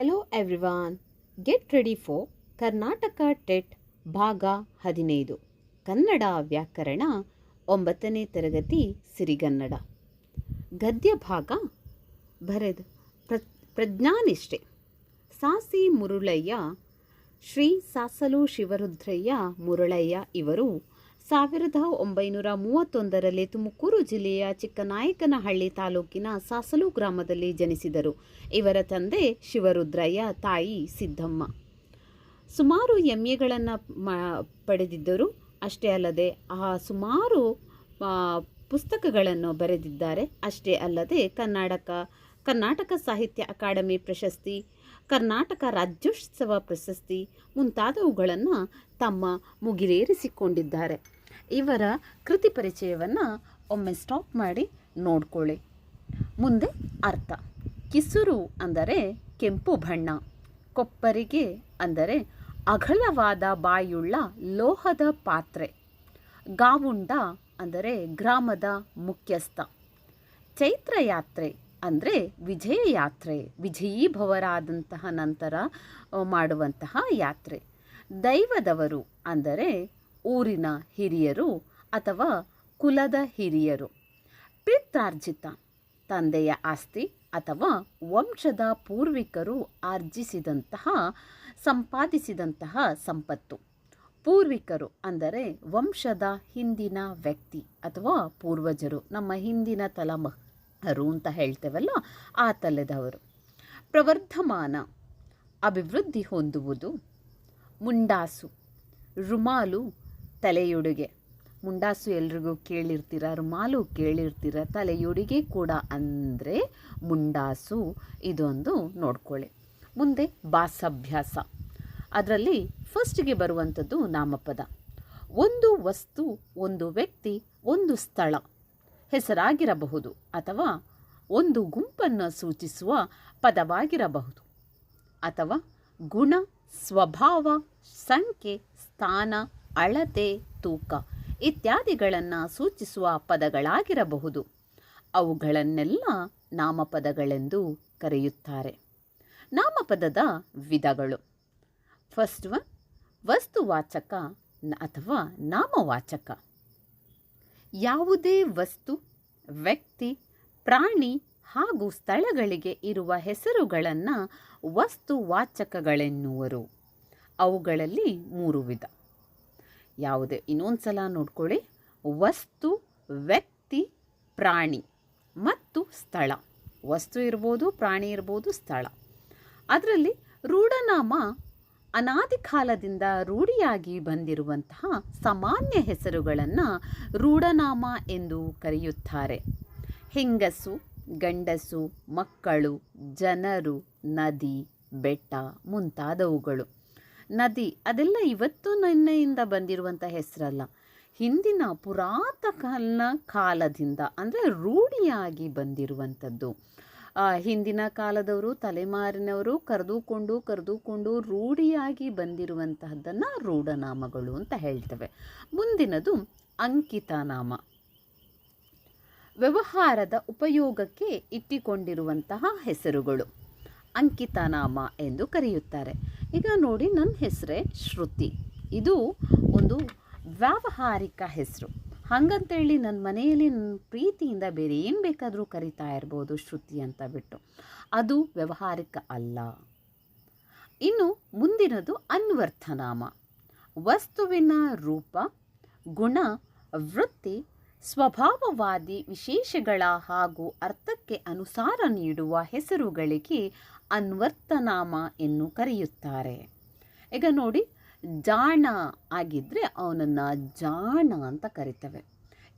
Hello everyone get ready for Karnataka TET ಭಾಗ ಹದಿನೈದು. ಕನ್ನಡ ವ್ಯಾಕರಣ ಒಂಬತ್ತನೇ ತರಗತಿ ಸಿರಿಗನ್ನಡ. ಗದ್ಯ ಭಾಗ, ಬರೆದು ಪ್ರ, ಪ್ರಜ್ಞಾನಿಷ್ಠೆ. ಸಾಸಿ ಮುರುಳಯ್ಯ, ಶ್ರೀ ಸಾಸಲು ಶಿವರುದ್ರಯ್ಯ ಮುರುಳಯ್ಯ ಇವರು ಸಾವಿರದ ಒಂಬೈನೂರ ಮೂವತ್ತೊಂದರಲ್ಲಿ ತುಮಕೂರು ಜಿಲ್ಲೆಯ ಚಿಕ್ಕನಾಯಕನಹಳ್ಳಿ ತಾಲೂಕಿನ ಸಾಸಲು ಗ್ರಾಮದಲ್ಲಿ ಜನಿಸಿದರು. ಇವರ ತಂದೆ ಶಿವರುದ್ರಯ್ಯ, ತಾಯಿ ಸಿದ್ದಮ್ಮ. ಸುಮಾರು ಎಂ ಎಗಳನ್ನು ಪಡೆದಿದ್ದರು. ಅಷ್ಟೇ ಅಲ್ಲದೆ ಆ ಸುಮಾರು ಪುಸ್ತಕಗಳನ್ನು ಬರೆದಿದ್ದಾರೆ. ಅಷ್ಟೇ ಅಲ್ಲದೆ ಕನ್ನಡಕ ಕರ್ನಾಟಕ ಸಾಹಿತ್ಯ ಅಕಾಡೆಮಿ ಪ್ರಶಸ್ತಿ ಕರ್ನಾಟಕ ರಾಜ್ಯೋತ್ಸವ ಪ್ರಶಸ್ತಿ ಮುಂತಾದವುಗಳನ್ನು ತಮ್ಮ ಮುಗಿಲೇರಿಸಿಕೊಂಡಿದ್ದಾರೆ. ಇವರ ಕೃತಿ ಪರಿಚಯವನ್ನು ಒಮ್ಮೆ ಸ್ಟಾಪ್ ಮಾಡಿ ನೋಡ್ಕೊಳ್ಳಿ. ಮುಂದೆ ಅರ್ಥ. ಕಿಸುರು ಅಂದರೆ ಕೆಂಪು ಬಣ್ಣ, ಕೊಪ್ಪರಿಗೆ ಅಂದರೆ ಅಗಲವಾದ ಬಾಯುಳ್ಳ ಲೋಹದ ಪಾತ್ರೆ, ಗಾವುಂಡ ಅಂದರೆ ಗ್ರಾಮದ ಮುಖ್ಯಸ್ಥ. ಚೈತ್ರ ಯಾತ್ರೆ ಅಂದರೆ ವಿಜಯ ಯಾತ್ರೆ ವಿಜಯೀಭವರಾದಂತಹ ನಂತರ ಮಾಡುವಂತಹ ಯಾತ್ರೆ. ದೈವದವರು ಅಂದರೆ ಊರಿನ ಹಿರಿಯರು ಅಥವಾ ಕುಲದ ಹಿರಿಯರು. ಪಿತ್ರಾರ್ಜಿತ, ತಂದೆಯ ಆಸ್ತಿ ಅಥವಾ ವಂಶದ ಪೂರ್ವಿಕರು ಆರ್ಜಿಸಿದಂತಹ, ಸಂಪಾದಿಸಿದಂತಹ ಸಂಪತ್ತು. ಪೂರ್ವಿಕರು ಅಂದರೆ ವಂಶದ ಹಿಂದಿನ ವ್ಯಕ್ತಿ ಅಥವಾ ಪೂರ್ವಜರು. ನಮ್ಮ ಹಿಂದಿನ ತಲೆಮಾರು ಅಂತ ಹೇಳ್ತೇವಲ್ಲ ಆ ತಲೆದವರು. ಪ್ರವರ್ಧಮಾನ, ಅಭಿವೃದ್ಧಿ ಹೊಂದುವುದು ಮುಂಡಾಸು, ರುಮಾಲು ತಲೆಯುಡುಗೆ. ಮುಂಡಾಸು ಎಲ್ರಿಗೂ ಕೇಳಿರ್ತೀರ? ರುಮಾಲು ಕೇಳಿರ್ತೀರ? ತಲೆಯುಡುಗೆ ಕೂಡ ಅಂದರೆ ಮುಂಡಾಸು, ಇದೊಂದು ನೋಡ್ಕೊಳ್ಳಿ. ಮುಂದೆ ಬಾಸಭ್ಯಾಸ, ಅದರಲ್ಲಿ ಫಸ್ಟ್ಗೆ ಬರುವಂಥದ್ದು ನಾಮಪದ. ಒಂದು ವಸ್ತು, ಒಂದು ವ್ಯಕ್ತಿ, ಒಂದು ಸ್ಥಳ. ಹೆಸರಾಗಿರಬಹುದು ಅಥವಾ ಒಂದು ಗುಂಪನ್ನು ಸೂಚಿಸುವ ಪದವಾಗಿರಬಹುದು ಅಥವಾ ಗುಣ, ಸ್ವಭಾವ, ಸಂಖ್ಯೆ, ಸ್ಥಾನ, ಅಳತೆ, ತೂಕ ಇತ್ಯಾದಿಗಳನ್ನು ಸೂಚಿಸುವ ಪದಗಳಾಗಿರಬಹುದು. ಅವುಗಳನ್ನೆಲ್ಲ ನಾಮಪದಗಳೆಂದು ಕರೆಯುತ್ತಾರೆ. ನಾಮಪದದ ವಿಧಗಳು. ಫಸ್ಟ್ ಒನ್ ವಸ್ತುವಾಚಕ ಅಥವಾ ನಾಮವಾಚಕ. ಯಾವುದೇ ವಸ್ತು, ವ್ಯಕ್ತಿ, ಪ್ರಾಣಿ ಹಾಗೂ ಸ್ಥಳಗಳಿಗೆ ಇರುವ ಹೆಸರುಗಳನ್ನು ವಸ್ತುವಾಚಕಗಳೆನ್ನುವರು. ಅವುಗಳಲ್ಲಿ ಮೂರು ವಿಧ. ಯಾವುದೇ ಇನ್ನೊಂದು ಸಲ ನೋಡ್ಕೊಳ್ಳಿ. ವಸ್ತು, ವ್ಯಕ್ತಿ, ಪ್ರಾಣಿ ಮತ್ತು ಸ್ಥಳ. ವಸ್ತು ಇರ್ಬೋದು, ಪ್ರಾಣಿ ಇರ್ಬೋದು, ಸ್ಥಳ. ಅದರಲ್ಲಿ ರೂಢನಾಮ ಅನಾದಿ ಕಾಲದಿಂದ ರೂಢಿಯಾಗಿ ಬಂದಿರುವಂತಹ ಸಾಮಾನ್ಯ ಹೆಸರುಗಳನ್ನು ರೂಢನಾಮ ಎಂದು ಕರೆಯುತ್ತಾರೆ. ಹೆಂಗಸು, ಗಂಡಸು, ಮಕ್ಕಳು, ಜನರು, ನದಿ, ಬೆಟ್ಟ ಮುಂತಾದವುಗಳು. ನದಿ ಅದೆಲ್ಲ ಇವತ್ತು ನಿನ್ನೆಯಿಂದ ಬಂದಿರುವಂಥ ಹೆಸರಲ್ಲ. ಹಿಂದಿನ ಪುರಾತನ ಕಾಲದಿಂದ ಅಂದರೆ ರೂಢಿಯಾಗಿ ಬಂದಿರುವಂಥದ್ದು ಹಿಂದಿನ ಕಾಲದವರು, ತಲೆಮಾರಿನವರು ಕರೆದುಕೊಂಡು ಕರೆದುಕೊಂಡು ರೂಢಿಯಾಗಿ ಬಂದಿರುವಂತಹದ್ದನ್ನು ರೂಢನಾಮಗಳು ಅಂತ ಹೇಳ್ತವೆ. ಮುಂದಿನದು ಅಂಕಿತನಾಮ. ವ್ಯವಹಾರದ ಉಪಯೋಗಕ್ಕೆ ಇಟ್ಟಿಕೊಂಡಿರುವಂತಹ ಹೆಸರುಗಳು. ಅಂಕಿತನಾಮ ಎಂದು ಕರೆಯುತ್ತಾರೆ. ಈಗ ನೋಡಿ ನನ್ನ ಹೆಸರೇ ಶ್ರುತಿ. ಇದು ಒಂದು ವ್ಯಾವಹಾರಿಕ ಹೆಸರು. ಹಾಗಂತೇಳಿ ನನ್ನ ಮನೆಯಲ್ಲಿ ನನ್ನ ಪ್ರೀತಿಯಿಂದ ಬೇರೆ ಏನು ಬೇಕಾದರೂ ಕರಿತಾ ಇರ್ಬೋದು ಶ್ರುತಿ ಅಂತ ಬಿಟ್ಟು. ಅದು ವ್ಯವಹಾರಿಕ ಅಲ್ಲ. ಇನ್ನು ಮುಂದಿನದು ಅನ್ವರ್ಥನಾಮ. ವಸ್ತುವಿನ ರೂಪ, ಗುಣ, ವೃತ್ತಿ, ಸ್ವಭಾವವಾದಿ ವಿಶೇಷಗಳ ಹಾಗೂ ಅರ್ಥಕ್ಕೆ ಅನುಸಾರ ನೀಡುವ ಹೆಸರುಗಳಿಗೆ ಅನ್ವರ್ಥನಾಮ ಎಂದು ಕರೆಯುತ್ತಾರೆ. ಈಗ ನೋಡಿ ಜಾಣ ಆಗಿದ್ದರೆ ಅವನನ್ನು ಜಾಣ ಅಂತ ಕರಿತವೆ.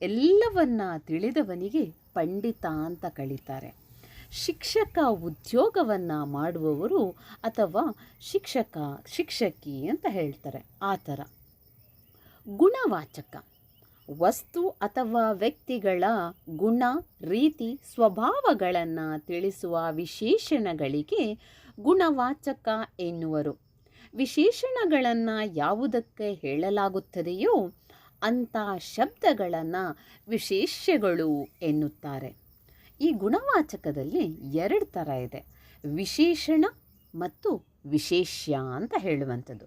ಎಲ್ಲವನ್ನ ತಿಳಿದವನಿಗೆ ಪಂಡಿತ ಅಂತ ಕರೀತಾರೆ ಶಿಕ್ಷಕ ಉದ್ಯೋಗವನ್ನು ಮಾಡುವವರು ಅಥವಾ ಶಿಕ್ಷಕ, ಶಿಕ್ಷಕಿ ಅಂತ ಹೇಳ್ತಾರೆ ಆ ಥರ. ಗುಣವಾಚಕ. ವಸ್ತು ಅಥವಾ ವ್ಯಕ್ತಿಗಳ ಗುಣ, ರೀತಿ, ಸ್ವಭಾವಗಳನ್ನು ತಿಳಿಸುವ ವಿಶೇಷಣಗಳಿಗೆ ಗುಣವಾಚಕ ಎನ್ನುವರು. ವಿಶೇಷಣಗಳನ್ನು ಯಾವುದಕ್ಕೆ ಹೇಳಲಾಗುತ್ತದೆಯೋ ಅಂಥ ಶಬ್ದಗಳನ್ನು ವಿಶೇಷ್ಯಗಳು ಎನ್ನುತ್ತಾರೆ. ಈ ಗುಣವಾಚಕದಲ್ಲಿ ಎರಡು ಥರ ಇದೆ. ವಿಶೇಷಣ ಮತ್ತು ವಿಶೇಷ್ಯ ಅಂತ ಹೇಳುವಂಥದ್ದು.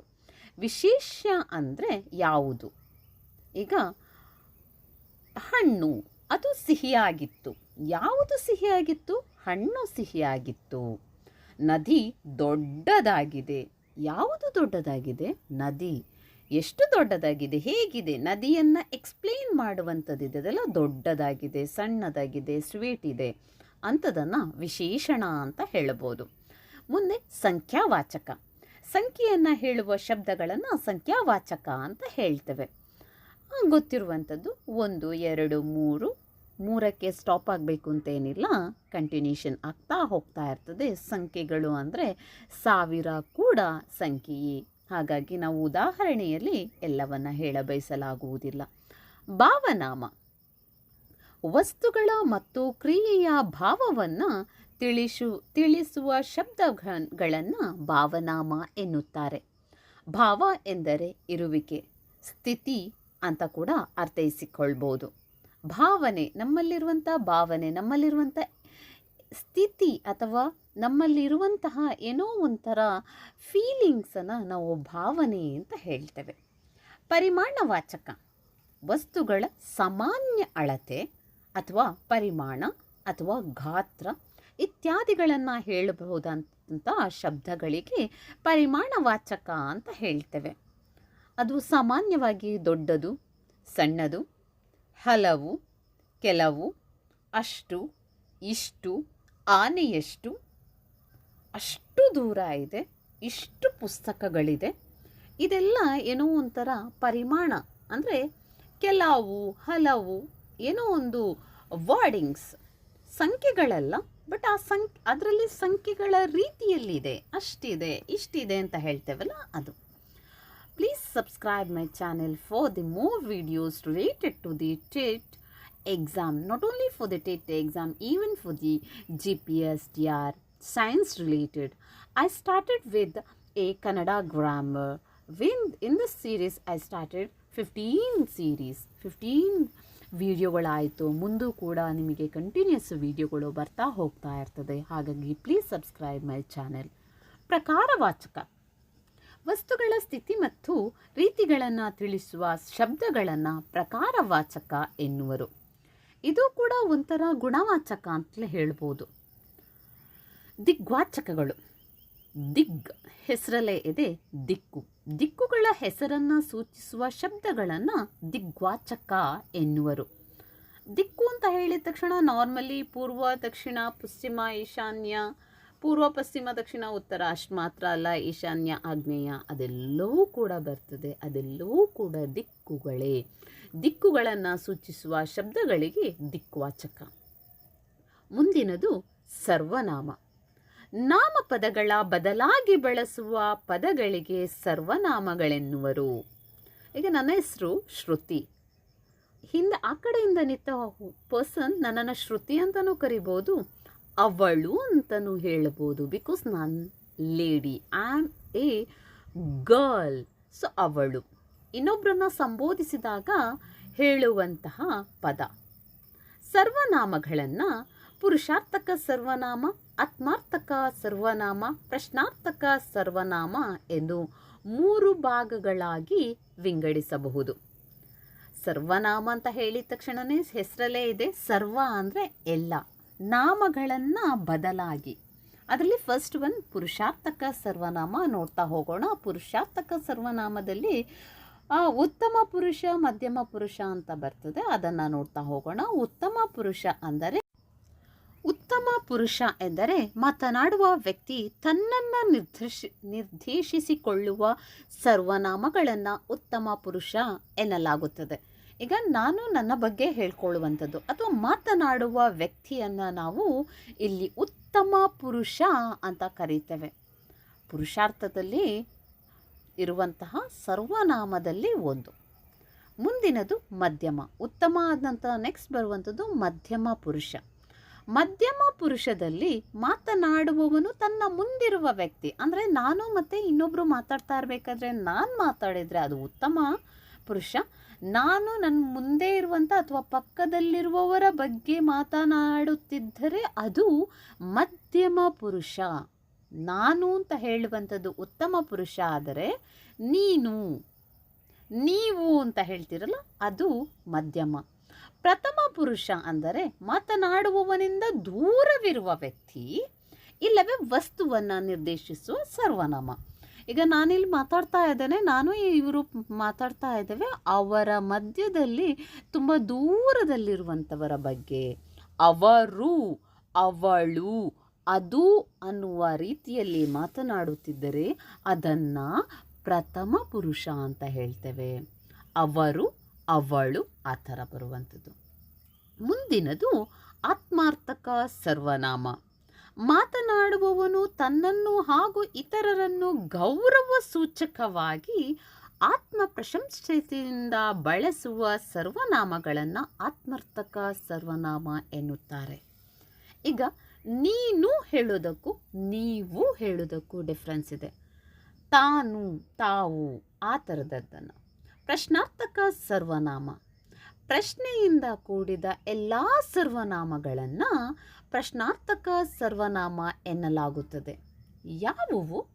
ವಿಶೇಷ್ಯ ಅಂದರೆ ಯಾವುದು? ಈಗ ಹಣ್ಣು, ಅದು ಸಿಹಿಯಾಗಿತ್ತು. ಯಾವುದು ಸಿಹಿಯಾಗಿತ್ತು? ಹಣ್ಣು ಸಿಹಿಯಾಗಿತ್ತು. ನದಿ ದೊಡ್ಡದಾಗಿದೆ. ಯಾವುದು ದೊಡ್ಡದಾಗಿದೆ? ನದಿ. ಎಷ್ಟು ದೊಡ್ಡದಾಗಿದೆ? ಹೇಗಿದೆ? ನದಿಯನ್ನು ಎಕ್ಸ್ಪ್ಲೇನ್ ಮಾಡುವಂಥದ್ದಿದೆ ಅದೆಲ್ಲ ದೊಡ್ಡದಾಗಿದೆ, ಸಣ್ಣದಾಗಿದೆ ಸ್ವೀಟ್ ಇದೆ ಅಂಥದನ್ನು ವಿಶೇಷಣ ಅಂತ ಹೇಳಬಹುದು ಮುಂದೆ ಸಂಖ್ಯಾವಾಚಕ. ಸಂಖ್ಯೆಯನ್ನು ಹೇಳುವ ಶಬ್ದಗಳನ್ನು ಸಂಖ್ಯಾವಾಚಕ ಅಂತ ಹೇಳ್ತೇವೆ. ಗೊತ್ತಿರುವಂಥದ್ದು ಒಂದು, ಎರಡು, ಮೂರು ಮೂರಕ್ಕೆ ಸ್ಟಾಪ್ ಆಗಬೇಕು ಅಂತೇನಿಲ್ಲ ಕಂಟಿನ್ಯೂಷನ್ ಆಗ್ತಾ ಹೋಗ್ತಾ ಇರ್ತದೆ. ಸಂಖ್ಯೆಗಳು ಅಂದರೆ ಸಾವಿರ ಕೂಡ ಸಂಖ್ಯೆಯೇ. ಹಾಗಾಗಿ ನಾವು ಉದಾಹರಣೆಯಲ್ಲಿ ಎಲ್ಲವನ್ನ ಹೇಳಬಯಸಲಾಗುವುದಿಲ್ಲ ಭಾವನಾಮ. ವಸ್ತುಗಳ ಮತ್ತು ಕ್ರಿಯೆಯ ಭಾವವನ್ನು ತಿಳಿಸು, ತಿಳಿಸುವ ಶಬ್ದಗಳನ್ನು ಭಾವನಾಮ ಎನ್ನುತ್ತಾರೆ. ಭಾವ ಎಂದರೆ ಇರುವಿಕೆ, ಸ್ಥಿತಿ ಅಂತ ಕೂಡ ಅರ್ಥೈಸಿಕೊಳ್ಬೋದು. ಭಾವನೆ, ನಮ್ಮಲ್ಲಿರುವಂಥ ಭಾವನೆ, ನಮ್ಮಲ್ಲಿರುವಂಥ ಸ್ಥಿತಿ ಅಥವಾ ನಮ್ಮಲ್ಲಿರುವಂತಹ ಏನೋ ಒಂಥರ ಫೀಲಿಂಗ್ಸನ್ನು ನಾವು ಭಾವನೆ ಅಂತ ಹೇಳ್ತೇವೆ. ಪರಿಮಾಣವಾಚಕ ವಸ್ತುಗಳ ಸಾಮಾನ್ಯ ಅಳತೆ ಅಥವಾ ಪರಿಮಾಣ ಅಥವಾ ಗಾತ್ರ ಇತ್ಯಾದಿಗಳನ್ನು ಹೇಳಬಹುದಂಥ ಶಬ್ದಗಳಿಗೆ ಪರಿಮಾಣವಾಚಕ ಅಂತ ಹೇಳ್ತೇವೆ. ಅದು ಸಾಮಾನ್ಯವಾಗಿ ದೊಡ್ಡದು, ಸಣ್ಣದು ಹಲವು, ಕೆಲವು, ಅಷ್ಟು, ಇಷ್ಟು, ಆನೆಯಷ್ಟು, ಅಷ್ಟು ದೂರ ಇದೆ, ಇಷ್ಟು ಪುಸ್ತಕಗಳಿದೆ. ಇದೆಲ್ಲ ಏನೋ ಒಂಥರ ಪರಿಮಾಣ. ಅಂದರೆ ಕೆಲವು, ಹಲವು, ಏನೋ ಒಂದು ವರ್ಡಿಂಗ್ಸ್ ಸಂಖ್ಯೆಗಳಲ್ಲ ಬಟ್ ಆ ಸಂಖ್ಯೆ ಅದರಲ್ಲಿ ಸಂಖ್ಯೆಗಳ ರೀತಿಯಲ್ಲಿದೆ. ಅಷ್ಟಿದೆ, ಇಷ್ಟಿದೆ ಅಂತ ಹೇಳ್ತೇವಲ್ಲ ಅದು. Please subscribe my channel for the more videos related to the TET exam. Not only for the TET exam, even for the GPS, DR, science related. I started with a Kannada grammar. When in this series, I started 15 series, 15 ವಿಡಿಯೋಗಳಾಯಿತು ಮುಂದೂ ಕೂಡ ನಿಮಗೆ continues ವಿಡಿಯೋಗಳು ಬರ್ತಾ ಹೋಗ್ತಾ ಇರ್ತದೆ ಹಾಗಾಗಿ please subscribe my channel ಪ್ರಕಾರವಾಚಕ ವಸ್ತುಗಳ ಸ್ಥಿತಿ ಮತ್ತು ರೀತಿಗಳನ್ನು ತಿಳಿಸುವ ಶಬ್ದಗಳನ್ನು ಪ್ರಕಾರವಾಚಕ ಎನ್ನುವರು. ಇದು ಕೂಡ ಒಂಥರ ಗುಣವಾಚಕ ಅಂತಲೇ ಹೇಳ್ಬೋದು. ದಿಗ್ವಾಚಕಗಳು. ದಿಗ್ ಹೆಸರಲ್ಲೇ ಇದೆ ದಿಕ್ಕು. ದಿಕ್ಕುಗಳ ಹೆಸರನ್ನು ಸೂಚಿಸುವ ಶಬ್ದಗಳನ್ನು ದಿಗ್ವಾಚಕ ಎನ್ನುವರು. ದಿಕ್ಕು ಅಂತ ಹೇಳಿದ ತಕ್ಷಣ ನಾರ್ಮಲಿ ಪೂರ್ವ, ದಕ್ಷಿಣ, ಪಶ್ಚಿಮ, ಈಶಾನ್ಯ ಪೂರ್ವ, ಪಶ್ಚಿಮ, ದಕ್ಷಿಣ, ಉತ್ತರ ಅಷ್ಟು ಮಾತ್ರ ಅಲ್ಲ ಈಶಾನ್ಯ, ಆಗ್ನೇಯ ಅದೆಲ್ಲವೂ ಕೂಡ ಬರ್ತದೆ. ಅದೆಲ್ಲವೂ ಕೂಡ ದಿಕ್ಕುಗಳೇ. ದಿಕ್ಕುಗಳನ್ನು ಸೂಚಿಸುವ ಶಬ್ದಗಳಿಗೆ ದಿಕ್ವಾಚಕ. ಮುಂದಿನದು ಸರ್ವನಾಮ. ನಾಮಪದಗಳ ಬದಲಾಗಿ ಬಳಸುವ ಪದಗಳಿಗೆ ಸರ್ವನಾಮಗಳೆನ್ನುವರು. ಈಗ ನನ್ನ ಹೆಸರು ಶ್ರುತಿ. ಹಿಂದೆ ಆ ಕಡೆಯಿಂದ ನಿಂತ ಪರ್ಸನ್ ನನ್ನನ್ನು ಶ್ರುತಿ ಅಂತಲೂ ಕರಿಬೋದು. ಅವಳು ಅಂತಲೂ ಹೇಳ್ಬೋದು. ಬಿಕಾಸ್ ನಾನು lady am a girl so ಅವಳು. ಇನ್ನೊಬ್ಬರನ್ನ ಸಂಬೋಧಿಸಿದಾಗ ಹೇಳುವಂತಹ ಪದ. ಸರ್ವನಾಮಗಳನ್ನು ಪುರುಷಾರ್ಥಕ ಸರ್ವನಾಮ, ಆತ್ಮಾರ್ಥಕ ಸರ್ವನಾಮ, ಪ್ರಶ್ನಾರ್ಥಕ ಸರ್ವನಾಮ ಎಂದು ಮೂರು ಭಾಗಗಳಾಗಿ ವಿಂಗಡಿಸಬಹುದು. ಸರ್ವನಾಮ ಅಂತ ಹೇಳಿದ ತಕ್ಷಣವೇ ಹೆಸರಲ್ಲೇ ಇದೆ. ಸರ್ವ ಅಂದರೆ ಎಲ್ಲ. ನಾಮಗಳನ್ನು ಬದಲಾಗಿ. ಅದರಲ್ಲಿ ಫಸ್ಟ್ ಒನ್ ಪುರುಷಾರ್ಥಕ ಸರ್ವನಾಮ ನೋಡ್ತಾ ಹೋಗೋಣ. ಪುರುಷಾರ್ಥಕ ಸರ್ವನಾಮದಲ್ಲಿ ಉತ್ತಮ ಪುರುಷ, ಮಧ್ಯಮ ಪುರುಷ ಅಂತ ಬರ್ತದೆ. ಅದನ್ನು ನೋಡ್ತಾ ಹೋಗೋಣ. ಉತ್ತಮ ಪುರುಷ ಅಂದರೆ, ಉತ್ತಮ ಪುರುಷ ಎಂದರೆ ಮಾತನಾಡುವ ವ್ಯಕ್ತಿ ತನ್ನನ್ನು ನಿರ್ದೇಶಿ ನಿರ್ದೇಶಿಸಿಕೊಳ್ಳುವ ಸರ್ವನಾಮಗಳನ್ನು ಉತ್ತಮ ಪುರುಷ ಎನ್ನಲಾಗುತ್ತದೆ. ಈಗ ನಾನು ನನ್ನ ಬಗ್ಗೆ ಹೇಳ್ಕೊಳ್ಳುವಂಥದ್ದು ಅಥವಾ ಮಾತನಾಡುವ ವ್ಯಕ್ತಿಯನ್ನು ನಾವು ಇಲ್ಲಿ ಉತ್ತಮ ಪುರುಷ ಅಂತ ಕರೀತೇವೆ. ಪುರುಷಾರ್ಥದಲ್ಲಿ ಇರುವಂತಹ ಸರ್ವನಾಮದಲ್ಲಿ ಒಂದು. ಮುಂದಿನದು ಮಧ್ಯಮ. ಉತ್ತಮ ಆದಂಥ ನೆಕ್ಸ್ಟ್ ಬರುವಂಥದ್ದು ಮಧ್ಯಮ ಪುರುಷ. ಮಧ್ಯಮ ಪುರುಷದಲ್ಲಿ ಮಾತನಾಡುವವನು ತನ್ನ ಮುಂದಿರುವ ವ್ಯಕ್ತಿ. ಅಂದರೆ ನಾನು ಮತ್ತು ಇನ್ನೊಬ್ಬರು ಮಾತಾಡ್ತಾ ಇರಬೇಕಾದ್ರೆ ನಾನು ಮಾತಾಡಿದರೆ ಅದು ಉತ್ತಮ ಪುರುಷ. ನಾನು ನನ್ನ ಮುಂದೆ ಇರುವಂಥ ಅಥವಾ ಪಕ್ಕದಲ್ಲಿರುವವರ ಬಗ್ಗೆ ಮಾತನಾಡುತ್ತಿದ್ದರೆ ಅದು ಮಧ್ಯಮ ಪುರುಷ. ನಾನು ಅಂತ ಹೇಳುವಂಥದ್ದು ಉತ್ತಮ ಪುರುಷ ಆದರೆ ನೀನು. ನೀವು ಅಂತ ಹೇಳ್ತಿರಲ್ಲ ಅದು ಮಧ್ಯಮ. ಪ್ರಥಮ ಪುರುಷ ಅಂದರೆ ಮಾತನಾಡುವವನಿಂದ ದೂರವಿರುವ ವ್ಯಕ್ತಿ ಇಲ್ಲವೇ ವಸ್ತುವನ್ನು ನಿರ್ದೇಶಿಸುವ ಸರ್ವನಾಮ. ಈಗ ನಾನಿಲ್ಲಿ ಮಾತಾಡ್ತಾ ಇದ್ದೇನೆ, ನಾನು ಇವರು ಮಾತಾಡ್ತಾ ಇದ್ದೇವೆ ಅವರ ಮಧ್ಯದಲ್ಲಿ ತುಂಬ ದೂರದಲ್ಲಿರುವಂಥವರ ಬಗ್ಗೆ. ಅವರು, ಅವಳು ಅದು ಅನ್ನುವ ರೀತಿಯಲ್ಲಿ ಮಾತನಾಡುತ್ತಿದ್ದರೆ ಅದನ್ನು ಪ್ರಥಮ ಪುರುಷ ಅಂತ ಹೇಳ್ತೇವೆ. ಅವರು, ಅವಳು ಆ ಥರ ಬರುವಂಥದ್ದು. ಮುಂದಿನದು ಆತ್ಮಾರ್ಥಕ ಸರ್ವನಾಮ. ಮಾತನಾಡುವವನು ತನ್ನನ್ನು ಹಾಗೂ ಇತರರನ್ನು ಗೌರವ ಸೂಚಕವಾಗಿ ಆತ್ಮ ಪ್ರಶಂಸೆಯಿಂದ ಬಳಸುವ ಸರ್ವನಾಮಗಳನ್ನು ಆತ್ಮರ್ಥಕ ಸರ್ವನಾಮ ಎನ್ನುತ್ತಾರೆ. ಈಗ ನೀನು ಹೇಳೋದಕ್ಕೂ ನೀವು ಹೇಳೋದಕ್ಕೂ ಡಿಫ್ರೆನ್ಸ್ ಇದೆ. ತಾನು, ತಾವು ಆ ಥರದದ್ದನ್ನು ಪ್ರಶ್ನಾರ್ಥಕ ಸರ್ವನಾಮ. ಪ್ರಶ್ನೆಯಿಂದ ಕೂಡಿದ ಎಲ್ಲ ಸರ್ವನಾಮಗಳನ್ನು ಪ್ರಶ್ನಾರ್ಥಕ ಸರ್ವನಾಮ ಎನ್ನಲಾಗುತ್ತದೆ. ಯಾವುವು?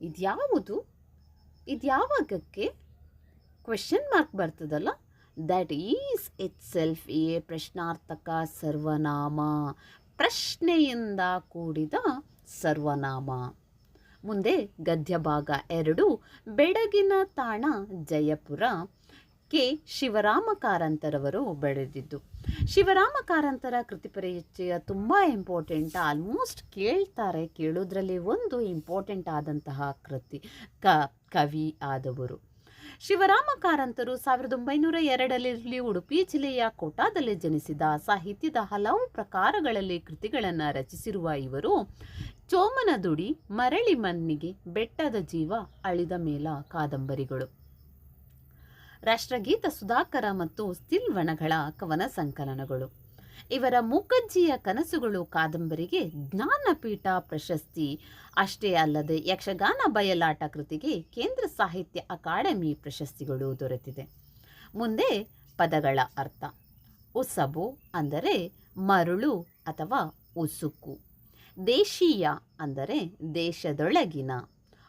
ಇದ್ಯಾವುದು? ಇದ್ಯಾವಾಗಕ್ಕೆ? ಕ್ವೆಶನ್ ಮಾರ್ಕ್ ಬರ್ತದಲ್ಲ? That is itself a ಪ್ರಶ್ನಾರ್ಥಕ ಸರ್ವನಾಮ. ಪ್ರಶ್ನೆಯಿಂದ ಕೂಡಿದ ಸರ್ವನಾಮ. ಮುಂದೆ ಗದ್ಯ ಭಾಗ ಎರಡು, ಬೆಡಗಿನ ತಾಣ, ಜಯಪುರ. ಕೆ ಶಿವರಾಮ ಕಾರಂತರವರು ಬೆಳೆದಿದ್ದು. ಶಿವರಾಮ ಕಾರಂತರ ಕೃತಿ ಪರಿಚಯ ತುಂಬ ಇಂಪಾರ್ಟೆಂಟ್ ಆಲ್ಮೋಸ್ಟ್ ಕೇಳ್ತಾರೆ, ಕೇಳೋದ್ರಲ್ಲಿ ಒಂದು ಇಂಪಾರ್ಟೆಂಟ್ ಆದಂತಹ ಕೃತಿ, ಕ, ಕವಿ ಆದವರು. ಶಿವರಾಮ ಕಾರಂತರು ಸಾವಿರದ ಒಂಬೈನೂರ ಎರಡರಲ್ಲಿ ಉಡುಪಿ ಜಿಲ್ಲೆಯ ಕೋಟಾದಲ್ಲಿ ಜನಿಸಿದ, ಸಾಹಿತ್ಯದ ಹಲವು ಪ್ರಕಾರಗಳಲ್ಲಿ ಕೃತಿಗಳನ್ನು ರಚಿಸಿರುವ ಇವರು ಚೋಮನ ದುಡಿ ಮರಳಿ ಮಣ್ಣಿಗೆ ಬೆಟ್ಟದ ಜೀವ ಅಳಿದ ಮೇಲ ಕಾದಂಬರಿಗಳು. ರಾಷ್ಟ್ರಗೀತ ಸುಧಾಕರ ಮತ್ತು ಸ್ತಿಲ್ವಣಗಳ ಕವನ ಸಂಕಲನಗಳು. ಇವರ ಮೂಕಜ್ಜಿಯ ಕನಸುಗಳು ಕಾದಂಬರಿಗೆ ಜ್ಞಾನಪೀಠ ಪ್ರಶಸ್ತಿ. ಅಷ್ಟೇ ಅಲ್ಲದೆ ಯಕ್ಷಗಾನ ಬಯಲಾಟ ಕೃತಿಗೆ ಕೇಂದ್ರ ಸಾಹಿತ್ಯ ಅಕಾಡೆಮಿ ಪ್ರಶಸ್ತಿಗಳು ದೊರೆತಿದೆ. ಮುಂದೆ ಪದಗಳ ಅರ್ಥ. ಉಸಬು ಅಂದರೆ ಮರುಳು ಅಥವಾ ಉಸುಕು. ದೇಶೀಯ ಅಂದರೆ ದೇಶದೊಳಗಿನ.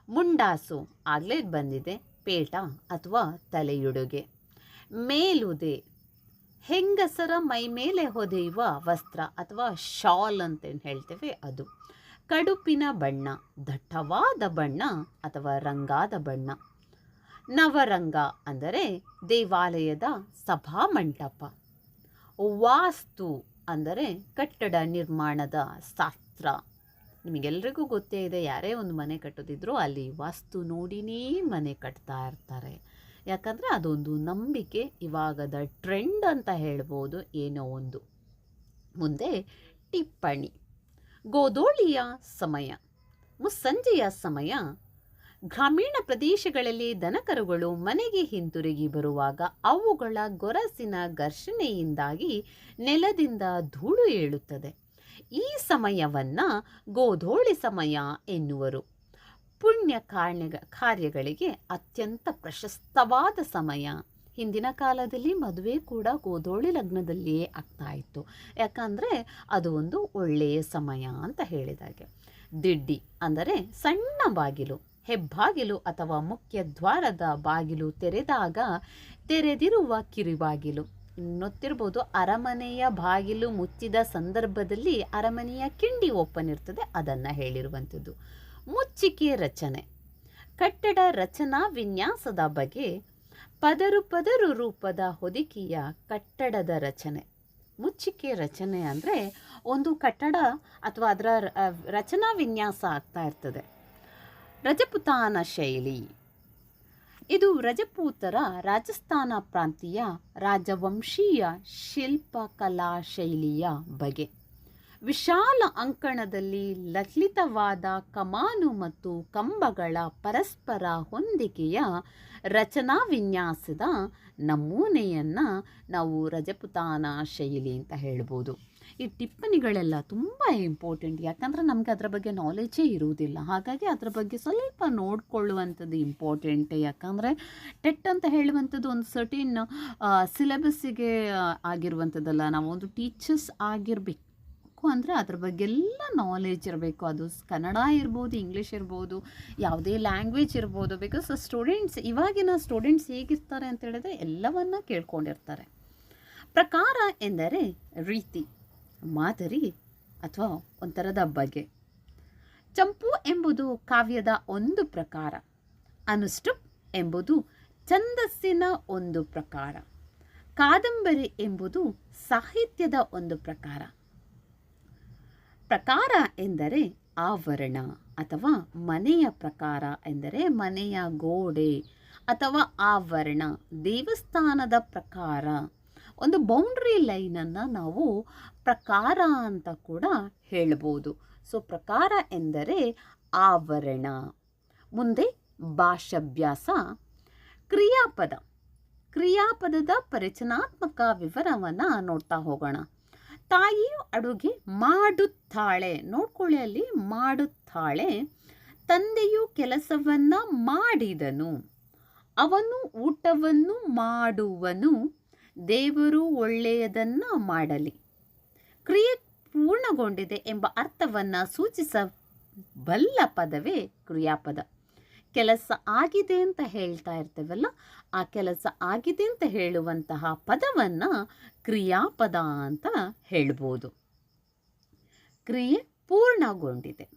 ಮುಂಡಾಸು ಆಗಲೇ ಬಂದಿದೆ. ಪೇಟ ಅಥವಾ ತಲೆಯುಡುಗೆ ಮೇಲುದೆ, ಹೆಂಗಸರ ಮೈ ಮೇಲೆ ಹೊದೆಯುವ ವಸ್ತ್ರ ಅಥವಾ ಶಾಲ್ ಅಂತ ಏನ್ ಹೇಳ್ತೇವೆ ಅದು. ಕಡುಪಿನ ಬಣ್ಣ, ದಟ್ಟವಾದ ಬಣ್ಣ ಅಥವಾ ರಂಗಾದ ಬಣ್ಣ. ನವರಂಗ ಅಂದರೆ ದೇವಾಲಯದ ಸಭಾಮಂಟಪ ವಾಸ್ತು ಅಂದರೆ ಕಟ್ಟಡ ನಿರ್ಮಾಣದ ಶಾಸ್ತ್ರ. ನಿಮಗೆಲ್ರಿಗೂ ಗೊತ್ತೇ ಇದೆ, ಯಾರೇ ಒಂದು ಮನೆ ಕಟ್ಟೋದಿದ್ರು ಅಲ್ಲಿ ವಾಸ್ತು ನೋಡಿನೇ ಮನೆ ಕಟ್ತಾ ಇರ್ತಾರೆ. ಯಾಕಂದರೆ ಅದೊಂದು ನಂಬಿಕೆ, ಇವಾಗದ ಟ್ರೆಂಡ್ ಅಂತ ಹೇಳ್ಬೋದು ಏನೋ ಒಂದು. ಮುಂದೆ ಟಿಪ್ಪಣಿ, ಗೋಧೋಳಿಯ ಸಮಯ, ಮುಸ್ಸಂಜೆಯ ಸಮಯ. ಗ್ರಾಮೀಣ ಪ್ರದೇಶಗಳಲ್ಲಿ ದನಕರುಗಳು ಮನೆಗೆ ಹಿಂತಿರುಗಿ ಬರುವಾಗ ಅವುಗಳ ಗೊರಸಿನ ಘರ್ಷಣೆಯಿಂದಾಗಿ ನೆಲದಿಂದ ಧೂಳು ಏಳುತ್ತದೆ. ಈ ಸಮಯವನ್ನು ಗೋಧೋಳಿ ಸಮಯ ಎನ್ನುವರು. ಪುಣ್ಯ ಕಾರ್ಯ ಕಾರ್ಯಗಳಿಗೆ ಅತ್ಯಂತ ಪ್ರಶಸ್ತವಾದ ಸಮಯ. ಹಿಂದಿನ ಕಾಲದಲ್ಲಿ ಮದುವೆ ಕೂಡ ಗೋಧೋಳಿ ಲಗ್ನದಲ್ಲಿಯೇ ಆಗ್ತಾ ಇತ್ತು. ಯಾಕಂದರೆ ಅದು ಒಂದು ಒಳ್ಳೆಯ ಸಮಯ ಅಂತ ಹೇಳಿದಾಗೆ ದಿಡ್ಡಿ ಅಂದರೆ ಸಣ್ಣ ಬಾಗಿಲು, ಹೆಬ್ಬಾಗಿಲು ಅಥವಾ ಮುಖ್ಯ ದ್ವಾರದ ಬಾಗಿಲು ತೆರೆದಾಗ ತೆರೆದಿರುವ ಕಿರುಬಾಗಿಲು. ಗೊತ್ತಿರ್ಬೋದು ಅರಮನೆಯ ಬಾಗಿಲು ಮುಚ್ಚಿದ ಸಂದರ್ಭದಲ್ಲಿ ಅರಮನೆಯ ಕಿಂಡಿ ಓಪನ್ ಇರ್ತದೆ, ಅದನ್ನು ಹೇಳಿರುವಂಥದ್ದು. ಮುಚ್ಚಿಕೆ ರಚನೆ. ಕಟ್ಟಡ ರಚನಾ ವಿನ್ಯಾಸದ ಬಗ್ಗೆ ಪದರು ಪದರು ರೂಪದ ಹೊದಿಕೆಯ ಕಟ್ಟಡದ ರಚನೆ. ಮುಚ್ಚಿಕೆ ರಚನೆ ಅಂದರೆ ಒಂದು ಕಟ್ಟಡ ಅಥವಾ ಅದರ ರಚನಾ ವಿನ್ಯಾಸ ಆಗ್ತಾ ಇರ್ತದೆ. ರಜಪುತಾನ ಶೈಲಿ. ಇದು ರಜಪೂತರ ರಾಜಸ್ಥಾನ ಪ್ರಾಂತೀಯ ರಾಜವಂಶೀಯ ಶಿಲ್ಪಕಲಾ ಶೈಲಿಯ ಬಗೆ. ವಿಶಾಲ ಅಂಕಣದಲ್ಲಿ ಲಲಿತವಾದ ಕಮಾನು ಮತ್ತು ಕಂಬಗಳ ಪರಸ್ಪರ ಹೊಂದಿಕೆಯ ರಚನಾ ವಿನ್ಯಾಸದ ನಮೂನೆಯನ್ನು ನಾವು ರಜಪುತಾನ ಶೈಲಿ ಅಂತ ಹೇಳ್ಬೋದು. ಈ ಟಿಪ್ಪಣಿಗಳೆಲ್ಲ ತುಂಬ ಇಂಪಾರ್ಟೆಂಟ್ ಯಾಕಂದರೆ ನಮಗೆ ಅದರ ಬಗ್ಗೆ ನಾಲೆಜೇ ಇರುವುದಿಲ್ಲ. ಹಾಗಾಗಿ ಅದರ ಬಗ್ಗೆ ಸ್ವಲ್ಪ ನೋಡಿಕೊಳ್ಳುವಂಥದ್ದು ಇಂಪಾರ್ಟೆಂಟ್ ಯಾಕಂದರೆ ಟೆಟ್ ಅಂತ ಹೇಳುವಂಥದ್ದು ಒಂದು ಸರ್ಟಿನ್ ಸಿಲೆಬಸ್ಸಿಗೆ ಆಗಿರುವಂಥದ್ದಲ್ಲ. ನಾವು ಒಂದು ಟೀಚರ್ಸ್ ಆಗಿರಬೇಕು ಅಂದರೆ ಅದ್ರ ಬಗ್ಗೆ ಎಲ್ಲ ನಾಲೆಜ್ ಇರಬೇಕು. ಅದು ಕನ್ನಡ ಇರ್ಬೋದು ಇಂಗ್ಲೀಷ್ ಇರ್ಬೋದು, ಯಾವುದೇ ಲ್ಯಾಂಗ್ವೇಜ್ ಇರ್ಬೋದು. ಬಿಕಾಸ್ ಸ್ಟೂಡೆಂಟ್ಸ್ ಇವಾಗಿನ ಸ್ಟೂಡೆಂಟ್ಸ್ ಹೇಗಿರ್ತಾರೆ ಅಂತ ಹೇಳಿದ್ರೆ ಎಲ್ಲವನ್ನ ಕೇಳ್ಕೊಂಡಿರ್ತಾರೆ. ಪ್ರಕಾರ ಎಂದರೆ ರೀತಿ. ಮಾದರಿ ಅಥವಾ ಒಂಥರದ ಬಗೆ. ಚಂಪು ಎಂಬುದು ಕಾವ್ಯದ ಒಂದು ಪ್ರಕಾರ ಅನುಷ್ಠುಪ್ ಎಂಬುದು ಛಂದಸ್ಸಿನ ಒಂದು ಪ್ರಕಾರ, ಕಾದಂಬರಿ ಎಂಬುದು ಸಾಹಿತ್ಯದ ಒಂದು ಪ್ರಕಾರ. ಪ್ರಕಾರ ಎಂದರೆ ಆವರಣ ಅಥವಾ ಮನೆಯ ಪ್ರಕಾರ ಎಂದರೆ ಮನೆಯ ಗೋಡೆ ಅಥವಾ ಆವರಣ, ದೇವಸ್ಥಾನದ ಪ್ರಕಾರ. ಒಂದು ಬೌಂಡ್ರಿ ಲೈನನ್ನು ನಾವು ಪ್ರಕಾರ ಅಂತ ಕೂಡ ಹೇಳ್ಬೋದು. ಸೊ, ಪ್ರಕಾರ ಎಂದರೆ ಆವರಣ. ಮುಂದೆ ಭಾಷಾಭ್ಯಾಸ, ಕ್ರಿಯಾಪದ. ಕ್ರಿಯಾಪದದ ಪರಿಚನಾತ್ಮಕ ವಿವರವನ್ನು ನೋಡ್ತಾ ಹೋಗೋಣ. ತಾಯಿಯು ಅಡುಗೆ ಮಾಡುತ್ತಾಳೆ. ನೋಡ್ಕೊಳ್ಳಿ ಅಲ್ಲಿ, ಮಾಡುತ್ತಾಳೆ. ತಂದೆಯು ಕೆಲಸವನ್ನ ಮಾಡಿದನು. ಅವನು ಊಟವನ್ನು ಮಾಡುವನು. ದೇವರು ಒಳ್ಳೆಯದನ್ನು ಮಾಡಲಿ. ಕ್ರಿಯೆ ಪೂರ್ಣಗೊಂಡಿದೆ ಎಂಬ ಅರ್ಥವನ್ನು ಸೂಚಿಸಬಲ್ಲ ಪದವೇ ಕ್ರಿಯಾಪದ. ಕೆಲಸ ಆಗಿದೆ ಅಂತ ಹೇಳ್ತಾ ಇರ್ತೇವಲ್ಲ, ಆ ಕೆಲಸ ಆಗಿದೆ ಅಂತ ಹೇಳುವಂತಹ ಪದವನ್ನು ಕ್ರಿಯಾಪದ ಅಂತ ಹೇಳ್ಬೋದು. ಕ್ರಿಯೆ ಪೂರ್ಣಗೊಂಡಿದೆ.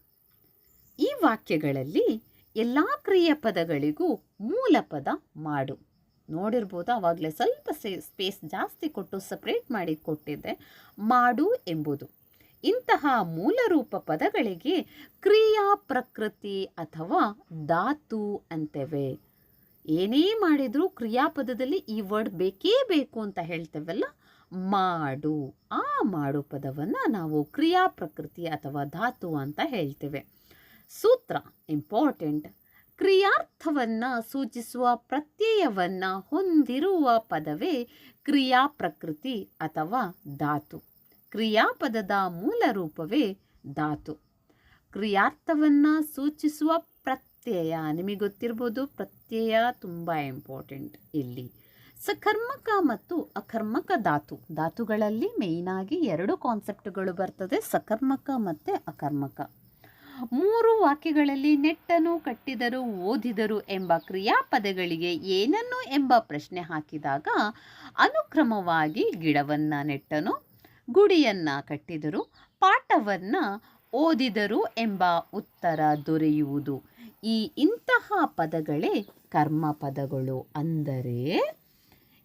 ಈ ವಾಕ್ಯಗಳಲ್ಲಿ ಎಲ್ಲ ಕ್ರಿಯಾಪದಗಳಿಗೂ ಮೂಲ ಪದ ಮಾಡು. ನೋಡಿರ್ಬೋದು ಆವಾಗಲೇ ಸ್ವಲ್ಪ ಸ್ಪೇಸ್ ಜಾಸ್ತಿ ಕೊಟ್ಟು ಸಪ್ರೇಟ್ ಮಾಡಿ ಕೊಟ್ಟಿದ್ದೆ. ಮಾಡು ಎಂಬುದು. ಇಂತಹ ಮೂಲರೂಪ ಪದಗಳಿಗೆ ಕ್ರಿಯಾ ಪ್ರಕೃತಿ ಅಥವಾ ಧಾತು ಅಂತೇವೆ. ಏನೇ ಮಾಡಿದರೂ ಕ್ರಿಯಾಪದದಲ್ಲಿ ಈ ವರ್ಡ್ ಬೇಕೇ ಬೇಕು ಅಂತ ಹೇಳ್ತೇವಲ್ಲ? ಮಾಡು. ಆ ಮಾಡು ಪದವನ್ನು ನಾವು ಕ್ರಿಯಾ ಪ್ರಕೃತಿ ಅಥವಾ ಧಾತು ಅಂತ ಹೇಳ್ತೇವೆ. ಸೂತ್ರ ಇಂಪಾರ್ಟೆಂಟ್ ಕ್ರಿಯಾರ್ಥವನ್ನು ಸೂಚಿಸುವ ಪ್ರತ್ಯಯವನ್ನು ಹೊಂದಿರುವ ಪದವೇ ಕ್ರಿಯಾ ಪ್ರಕೃತಿ ಅಥವಾ ಧಾತು. ಕ್ರಿಯಾಪದದ ಮೂಲ ರೂಪವೇ ಧಾತು. ಕ್ರಿಯಾರ್ಥವನ್ನು ಸೂಚಿಸುವ ಪ್ರತ್ಯಯ ನಿಮಗೆ ಗೊತ್ತಿರ್ಬೋದು, ಪ್ರತ್ಯಯ ತುಂಬ ಇಂಪಾರ್ಟೆಂಟ್ ಇಲ್ಲಿ. ಸಕರ್ಮಕ ಮತ್ತು ಅಕರ್ಮಕ ಧಾತು. ಧಾತುಗಳಲ್ಲಿ ಮೇಯ್ನಾಗಿ ಎರಡು ಕಾನ್ಸೆಪ್ಟ್ಗಳು ಬರ್ತದೆ, ಸಕರ್ಮಕ ಮತ್ತು ಅಕರ್ಮಕ. ಮೂರು ವಾಕ್ಯಗಳಲ್ಲಿ ನೆಟ್ಟನು ಕಟ್ಟಿದರು ಓದಿದರು ಎಂಬ ಕ್ರಿಯಾಪದಗಳಿಗೆ ಏನನ್ನು ಎಂಬ ಪ್ರಶ್ನೆ ಹಾಕಿದಾಗ ಅನುಕ್ರಮವಾಗಿ ಗಿಡವನ್ನು ನೆಟ್ಟನು, ಗುಡಿಯನ್ನು ಕಟ್ಟಿದರು ಪಾಠವನ್ನು ಓದಿದರು ಎಂಬ ಉತ್ತರ ದೊರೆಯುವುದು. ಈ ಇಂತಹ ಪದಗಳೇ ಕರ್ಮ ಪದಗಳು ಅಂದರೆ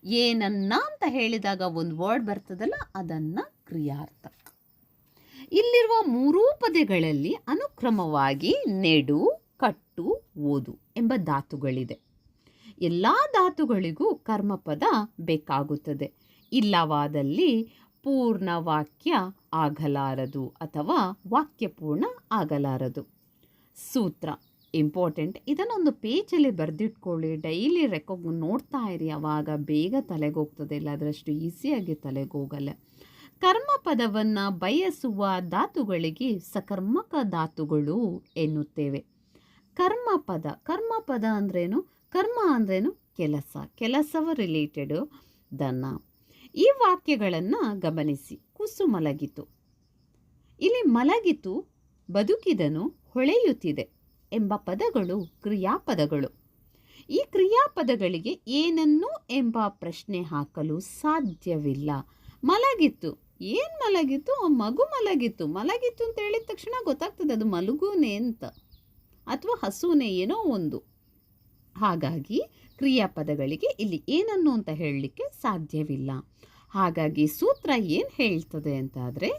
ಏನನ್ನ ಅಂತ ಹೇಳಿದಾಗ ಒಂದು ವರ್ಡ್ ಬರ್ತದಲ್ಲ, ಅದನ್ನು ಕ್ರಿಯಾರ್ಥ. ಇಲ್ಲಿರುವ ಮೂರೂ ಪದಗಳಲ್ಲಿ ಅನುಕ್ರಮವಾಗಿ ನೆಡು, ಕಟ್ಟು, ಓದು ಎಂಬ ಧಾತುಗಳಿದೆ. ಎಲ್ಲ ಧಾತುಗಳಿಗೂ ಕರ್ಮಪದ ಬೇಕಾಗುತ್ತದೆ. ಇಲ್ಲವಾದಲ್ಲಿ ಪೂರ್ಣ ವಾಕ್ಯ ಆಗಲಾರದು ಅಥವಾ ವಾಕ್ಯಪೂರ್ಣ ಆಗಲಾರದು. ಸೂತ್ರ ಇಂಪಾರ್ಟೆಂಟ್ ಇದನ್ನೊಂದು ಪೇಜಲ್ಲಿ ಬರೆದಿಟ್ಕೊಳ್ಳಿ. ಡೈಲಿ ರೆಕಾಗ್ ನೋಡ್ತಾ ಇರಿ. ಅವಾಗ ಬೇಗ ತಲೆಗೋಗ್ತದೆ. ಇಲ್ಲಾದ್ರಷ್ಟು ಈಸಿಯಾಗಿ ತಲೆಗೋಗಲ್ಲ. ಕರ್ಮ ಪದವನ್ನು ಬಯಸುವ ಧಾತುಗಳಿಗೆ ಸಕರ್ಮಕ ಧಾತುಗಳು ಎನ್ನುತ್ತೇವೆ. ಕರ್ಮ ಪದ ಕರ್ಮ ಪದ ಅಂದ್ರೇನು? ಕರ್ಮ ಅಂದ್ರೇನು? ಕೆಲಸ, ಕೆಲಸವ ರಿಲೇಟೆಡು ದನ ಈ ವಾಕ್ಯಗಳನ್ನು ಗಮನಿಸಿ, ಕುಸು ಮಲಗಿತು. ಇಲ್ಲಿ ಮಲಗಿತು, ಬದುಕಿದನು, ಹೊಳೆಯುತ್ತಿದೆ ಎಂಬ ಪದಗಳು ಕ್ರಿಯಾಪದಗಳು. ಈ ಕ್ರಿಯಾಪದಗಳಿಗೆ ಏನನ್ನು ಎಂಬ ಪ್ರಶ್ನೆ ಹಾಕಲು ಸಾಧ್ಯವಿಲ್ಲ. ಮಲಗಿತ್ತು ಏನು ಮಲಗಿತ್ತು? ಆ ಮಗು ಮಲಗಿತ್ತು. ಮಲಗಿತ್ತು ಅಂತ ಹೇಳಿದ ತಕ್ಷಣ ಗೊತ್ತಾಗ್ತದೆ ಅದು ಮಲಗುನೇ ಅಂತ ಅಥವಾ ಹಸುನೇ ಏನೋ ಒಂದು. ಹಾಗಾಗಿ ಕ್ರಿಯಾಪದಗಳಿಗೆ ಇಲ್ಲಿ ಏನನ್ನು ಅಂತ ಹೇಳಲಿಕ್ಕೆ ಸಾಧ್ಯವಿಲ್ಲ. ಹಾಗಾಗಿ ಸೂತ್ರ ಏನು ಹೇಳ್ತದೆ ಅಂತಾದರೆ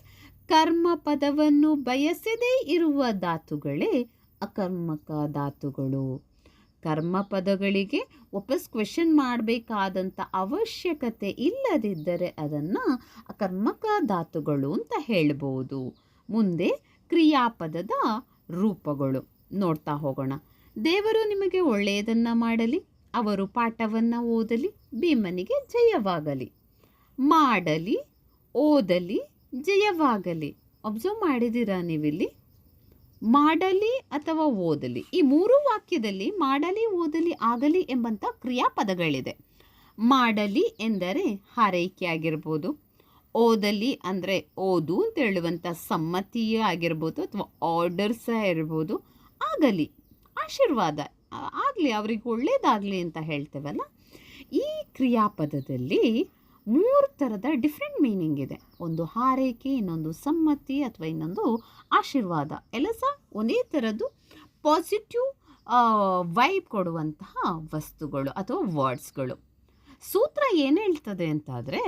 ಕರ್ಮ ಪದವನ್ನು ಬಯಸದೇ ಇರುವ ಧಾತುಗಳೇ ಅಕರ್ಮಕ ಧಾತುಗಳು. ಕರ್ಮ ಪದಗಳಿಗೆ ವಾಪಸ್ ಕ್ವೆಶನ್ ಮಾಡಬೇಕಾದಂಥ ಅವಶ್ಯಕತೆ ಇಲ್ಲದಿದ್ದರೆ ಅದನ್ನು ಕರ್ಮಕ ಧಾತುಗಳು ಅಂತ ಹೇಳ್ಬೋದು. ಮುಂದೆ ಕ್ರಿಯಾಪದದ ರೂಪಗಳು ನೋಡ್ತಾ ಹೋಗೋಣ. ದೇವರು ನಿಮಗೆ ಒಳ್ಳೆಯದನ್ನು ಮಾಡಲಿ, ಅವರು ಪಾಠವನ್ನು ಓದಲಿ, ಭೀಮನಿಗೆ ಜಯವಾಗಲಿ. ಮಾಡಲಿ, ಓದಲಿ, ಜಯವಾಗಲಿ. ಅಬ್ಸರ್ವ್ ಮಾಡಿದ್ದೀರಾ ನೀವಿಲ್ಲಿ? ಮಾಡಲಿ ಅಥವಾ ಓದಲಿ, ಈ ಮೂರು ವಾಕ್ಯದಲ್ಲಿ ಮಾಡಲಿ, ಓದಲಿ, ಆಗಲಿ ಎಂಬಂಥ ಕ್ರಿಯಾಪದಗಳಿದೆ. ಮಾಡಲಿ ಎಂದರೆ ಹಾರೈಕೆ ಆಗಿರ್ಬೋದು, ಓದಲಿ ಅಂದರೆ ಓದು ಅಂತ ಹೇಳುವಂಥ ಸಮ್ಮತಿಯೇ ಆಗಿರ್ಬೋದು ಅಥವಾ ಸಹ ಇರ್ಬೋದು, ಆಗಲಿ, ಆಶೀರ್ವಾದ ಆಗಲಿ, ಅವ್ರಿಗೆ ಒಳ್ಳೇದಾಗಲಿ ಅಂತ ಹೇಳ್ತೇವಲ್ಲ? ಈ ಕ್ರಿಯಾಪದದಲ್ಲಿ ಮೂರು ಥರದ ಡಿಫ್ರೆಂಟ್ ಮೀನಿಂಗ್ ಇದೆ. ಒಂದು ಹಾರೈಕೆ, ಇನ್ನೊಂದು ಸಮ್ಮತಿ ಅಥವಾ ಇನ್ನೊಂದು ಆಶೀರ್ವಾದ. ಎಲ್ಲ ಸಹ ಒಂದೇ ಥರದ್ದು ಪಾಸಿಟಿವ್ ವೈಬ್ ಕೊಡುವಂತಹ ವಸ್ತುಗಳು ಅಥವಾ ವರ್ಡ್ಸ್ಗಳು ಸೂತ್ರ ಏನು ಹೇಳ್ತದೆ ಅಂತಾದರೆ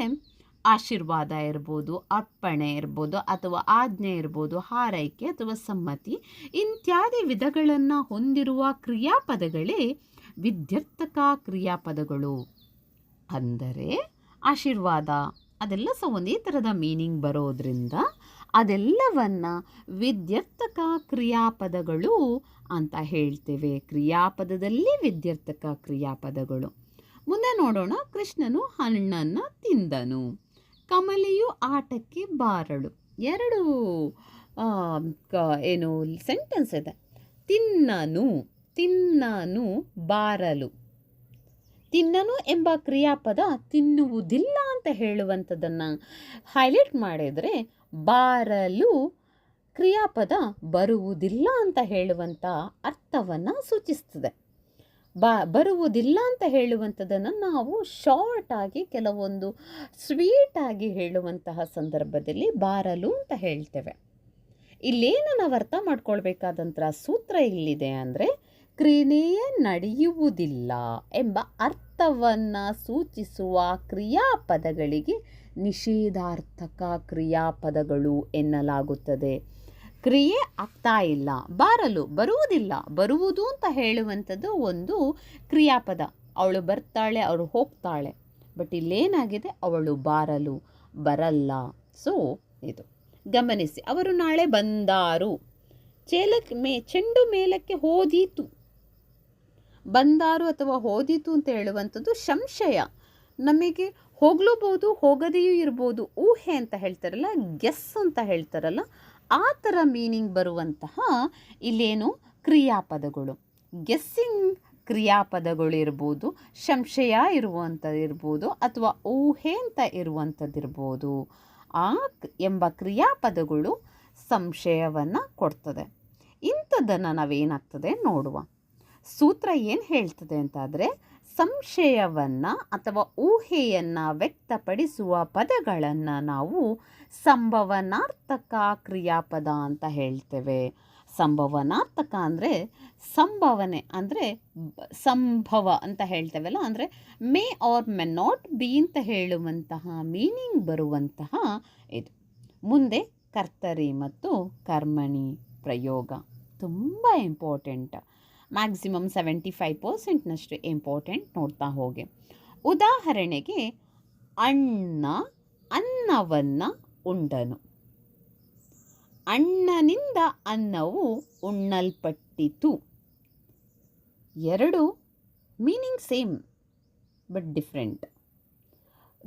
ಆಶೀರ್ವಾದ ಇರ್ಬೋದು, ಅರ್ಪಣೆ ಇರ್ಬೋದು ಅಥವಾ ಆಜ್ಞೆ ಇರ್ಬೋದು, ಹಾರೈಕೆ ಅಥವಾ ಸಮ್ಮತಿ ಇತ್ಯಾದಿ ವಿಧಗಳನ್ನು ಹೊಂದಿರುವ ಕ್ರಿಯಾಪದಗಳೇ ವಿದ್ಯರ್ಥಕ ಕ್ರಿಯಾಪದಗಳು. ಅಂದರೆ ಆಶೀರ್ವಾದ. ಅದೆಲ್ಲ ಸಹ ಒಂದೇ ಥರದ ಮೀನಿಂಗ್ ಬರೋದ್ರಿಂದ ಅದೆಲ್ಲವನ್ನು ವಿದ್ಯರ್ಥಕ ಕ್ರಿಯಾಪದಗಳು ಅಂತ ಹೇಳ್ತೇವೆ. ಕ್ರಿಯಾಪದದಲ್ಲಿ ವಿದ್ಯರ್ಥಕ ಕ್ರಿಯಾಪದಗಳು. ಮುಂದೆ ನೋಡೋಣ ಕೃಷ್ಣನು ಹಣ್ಣನ್ನು ತಿಂದನು. ಕಮಲೆಯು ಆಟಕ್ಕೆ ಬಾರಳು. ಎರಡು ಏನು ಸೆಂಟೆನ್ಸ್ ಇದೆ. ತಿನ್ನನು ತಿನ್ನನು, ಬಾರಲು. ತಿನ್ನನು ಎಂಬ ಕ್ರಿಯಾಪದ ತಿನ್ನುವುದಿಲ್ಲ ಅಂತ ಹೇಳುವಂಥದ್ದನ್ನು ಹೈಲೈಟ್ ಮಾಡಿದರೆ ಬಾರಲು ಕ್ರಿಯಾಪದ ಬರುವುದಿಲ್ಲ ಅಂತ ಹೇಳುವಂಥ ಅರ್ಥವನ್ನು ಸೂಚಿಸ್ತದೆ. ಬಾ, ಬರುವುದಿಲ್ಲ ಅಂತ ಹೇಳುವಂಥದ್ದನ್ನು ನಾವು ಶಾರ್ಟಾಗಿ ಕೆಲವೊಂದು ಸ್ವೀಟಾಗಿ ಹೇಳುವಂತಹ ಸಂದರ್ಭದಲ್ಲಿ ಬಾರಲು ಅಂತ ಹೇಳ್ತೇವೆ. ಇಲ್ಲೇನು ನಾವು ಅರ್ಥ ಮಾಡ್ಕೊಳ್ಬೇಕಾದಂಥ ಸೂತ್ರ ಇಲ್ಲಿದೆ ಅಂದರೆ ಕ್ರಿಯೆಯೇ ನಡೆಯುವುದಿಲ್ಲ ಎಂಬ ಅರ್ಥವನ್ನು ಸೂಚಿಸುವ ಕ್ರಿಯಾಪದಗಳಿಗೆ ನಿಷೇಧಾರ್ಥಕ ಕ್ರಿಯಾಪದಗಳು ಎನ್ನಲಾಗುತ್ತದೆ. ಕ್ರಿಯೆ ಆಗ್ತಾ ಇಲ್ಲ, ಬಾರಲು, ಬರುವುದಿಲ್ಲ, ಬರುವುದು ಅಂತ ಹೇಳುವಂಥದ್ದು ಒಂದು ಕ್ರಿಯಾಪದ. ಅವಳು ಬರ್ತಾಳೆ ಅವಳು ಹೋಗ್ತಾಳೆ, ಬಟ್ ಇಲ್ಲೇನಾಗಿದೆ? ಅವಳು ಬಾರಲು, ಬರಲ್ಲ. ಸೊ, ಇದು. ಗಮನಿಸಿ, ಅವರು ನಾಳೆ ಬಂದಾರು. ಚೇಲಕ್ ಮೇ, ಚೆಂಡು ಮೇಲಕ್ಕೆ ಹೋದೀತು. ಬಂದಾರು ಅಥವಾ ಓದಿತು ಅಂತ ಹೇಳುವಂಥದ್ದು ಸಂಶಯ. ನಮಗೆ ಹೋಗ್ಲೂಬಹುದು, ಹೋಗದೆಯೂ ಇರ್ಬೋದು, ಊಹೆ ಅಂತ ಹೇಳ್ತಾರಲ್ಲ, ಗೆಸ್ ಅಂತ ಹೇಳ್ತಾರಲ್ಲ, ಆ ಥರ ಮೀನಿಂಗ್ ಬರುವಂತಹ ಇಲ್ಲೇನು ಕ್ರಿಯಾಪದಗಳು. ಗೆಸ್ಸಿಂಗ್ ಕ್ರಿಯಾಪದಗಳು ಇರ್ಬೋದು, ಸಂಶಯ ಇರುವಂಥದ್ದು ಇರ್ಬೋದು, ಅಥವಾ ಊಹೆ ಅಂತ ಇರುವಂಥದ್ದಿರ್ಬೋದು ಆ ಎಂಬ ಕ್ರಿಯಾಪದಗಳು ಸಂಶಯವನ್ನು ಕೊಡ್ತದೆ. ಇಂಥದ್ದನ್ನು ನಾವೇನಾಗ್ತದೆ ನೋಡುವ. ಸೂತ್ರ ಏನು ಹೇಳ್ತದೆ ಅಂತಾದರೆ, ಸಂಶಯವನ್ನು ಅಥವಾ ಊಹೆಯನ್ನು ವ್ಯಕ್ತಪಡಿಸುವ ಪದಗಳನ್ನು ನಾವು ಸಂಭವನಾರ್ಥಕ ಕ್ರಿಯಾಪದ ಅಂತ ಹೇಳ್ತೇವೆ. ಸಂಭವನಾರ್ಥಕ ಅಂದರೆ ಸಂಭವನೆ, ಅಂದರೆ ಸಂಭವ ಅಂತ ಹೇಳ್ತೇವಲ್ಲ, ಅಂದರೆ may or may not be ಅಂತ ಹೇಳುವಂತಹ ಮೀನಿಂಗ್ ಬರುವಂತಹ ಇದು. ಮುಂದೆ ಕರ್ತರಿ ಮತ್ತು ಕರ್ಮಣಿ ಪ್ರಯೋಗ. ತುಂಬ ಇಂಪಾರ್ಟೆಂಟ್. ಮ್ಯಾಕ್ಸಿಮಮ್ ಸೆವೆಂಟಿ ಫೈವ್ ಪರ್ಸೆಂಟ್ನಷ್ಟು ಇಂಪಾರ್ಟೆಂಟ್ ನೋಡ್ತಾ ಹೋಗಿ. ಉದಾಹರಣೆಗೆ ಅಣ್ಣ ಅನ್ನವನ್ನು ಉಂಡನು. ಅಣ್ಣನಿಂದ ಅನ್ನವು ಉಣ್ಣಲ್ಪಟ್ಟಿತು. ಎರಡು meaning same but different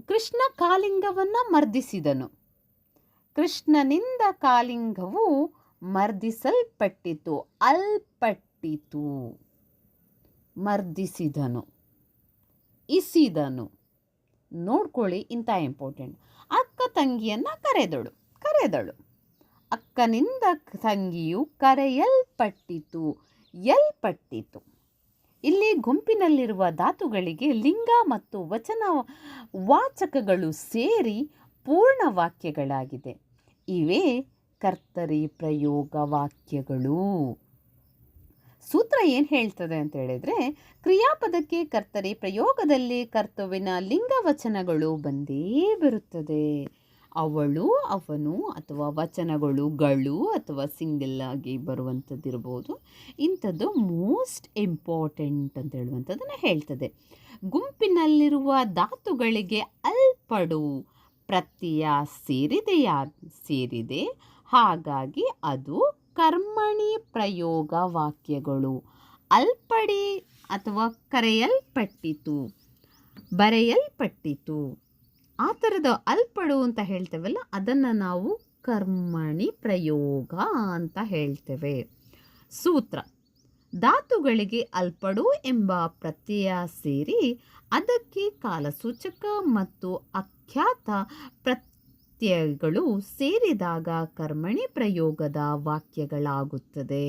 Krishna ಕಾಲಿಂಗವನ್ನು ಮರ್ದಿಸಿದನು. ಕೃಷ್ಣನಿಂದ ಕಾಲಿಂಗವು ಮರ್ದಿಸಲ್ಪಟ್ಟಿತು ಅಲ್ಪಟ್ಟಿತು ಮರ್ದಿಸಿದನು. ಇಸಿದನು. ನೋಡ್ಕೊಳ್ಳಿ, ಇಂಥ ಇಂಪಾರ್ಟೆಂಟ್ ಅಕ್ಕ ತಂಗಿಯನ್ನು ಕರೆದಳು ಕರೆದಳು. ಅಕ್ಕನಿಂದ ತಂಗಿಯು ಕರೆಯಲ್ಪಟ್ಟಿತು, ಎಲ್ಪಟ್ಟಿತು. ಇಲ್ಲಿ ಗುಂಪಿನಲ್ಲಿರುವ ಧಾತುಗಳಿಗೆ ಲಿಂಗ ಮತ್ತು ವಚನ ವಾಚಕಗಳು ಸೇರಿ ಪೂರ್ಣ ವಾಕ್ಯಗಳಾಗಿದೆ. ಇವೇ ಕರ್ತರಿ ಪ್ರಯೋಗ ವಾಕ್ಯಗಳು. ಸೂತ್ರ ಏನು ಹೇಳ್ತದೆ ಅಂತ ಹೇಳಿದರೆ, ಕ್ರಿಯಾಪದಕ್ಕೆ ಕರ್ತರಿ ಪ್ರಯೋಗದಲ್ಲಿ ಕರ್ತವ್ಯನ ಲಿಂಗವಚನಗಳು ಬಂದೇ ಬರುತ್ತದೆ. ಅವಳು, ಅವನು ಅಥವಾ ವಚನಗಳು ಗಳು ಅಥವಾ ಸಿಂಗಲ್ ಆಗಿ ಬರುವಂಥದ್ದಿರ್ಬೋದು ಇಂಥದ್ದು ಮೋಸ್ಟ್ ಇಂಪಾರ್ಟೆಂಟ್ ಅಂತ ಹೇಳುವಂಥದ್ದನ್ನು ಹೇಳ್ತದೆ. ಗುಂಪಿನಲ್ಲಿರುವ ಧಾತುಗಳಿಗೆ ಅಲ್ಪಡು ಪ್ರತ್ಯಯ ಸೇರಿದೆಯಾ, ಸೇರಿದೆ. ಹಾಗಾಗಿ ಅದು ಕರ್ಮಣಿ ಪ್ರಯೋಗ ವಾಕ್ಯಗಳು. ಅಲ್ಪಡಿ ಅಥವಾ ಕರೆಯಲ್ಪಟ್ಟಿತು. ಬರೆಯಲ್ಪಟ್ಟಿತು. ಆ ಥರದ ಅಲ್ಪಡು ಅಂತ ಹೇಳ್ತೇವಲ್ಲ, ಅದನ್ನು ನಾವು ಕರ್ಮಣಿ ಪ್ರಯೋಗ ಅಂತ ಹೇಳ್ತೇವೆ. ಸೂತ್ರ. ಧಾತುಗಳಿಗೆ ಅಲ್ಪಡು ಎಂಬ ಪ್ರತ್ಯಯ ಸೇರಿ ಅದಕ್ಕೆ ಕಾಲಸೂಚಕ ಮತ್ತು ಅಖ್ಯಾತ ಪ್ರತ್ಯಯ ಪ್ರತ್ಯಯಗಳು ಸೇರಿದಾಗ ಕರ್ಮಣಿ ಪ್ರಯೋಗದ ವಾಕ್ಯಗಳಾಗುತ್ತದೆ.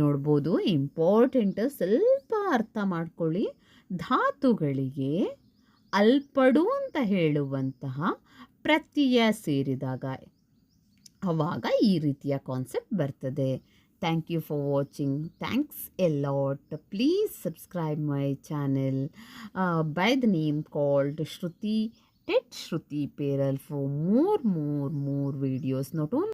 ನೋಡ್ಬೋದು ಇಂಪಾರ್ಟೆಂಟ್ ಸ್ವಲ್ಪ ಅರ್ಥ ಮಾಡ್ಕೊಳ್ಳಿ. ಧಾತುಗಳಿಗೆ ಅಲ್ಪಡು ಅಂತ ಹೇಳುವಂತಹ ಪ್ರತ್ಯಯ ಸೇರಿದಾಗ ಆವಾಗ ಈ ರೀತಿಯ ಕಾನ್ಸೆಪ್ಟ್ ಬರ್ತದೆ. Thank you for watching thanks a lot please subscribe my channel by the name called Shruti it Shruti Peral for more, more, more videos. Not only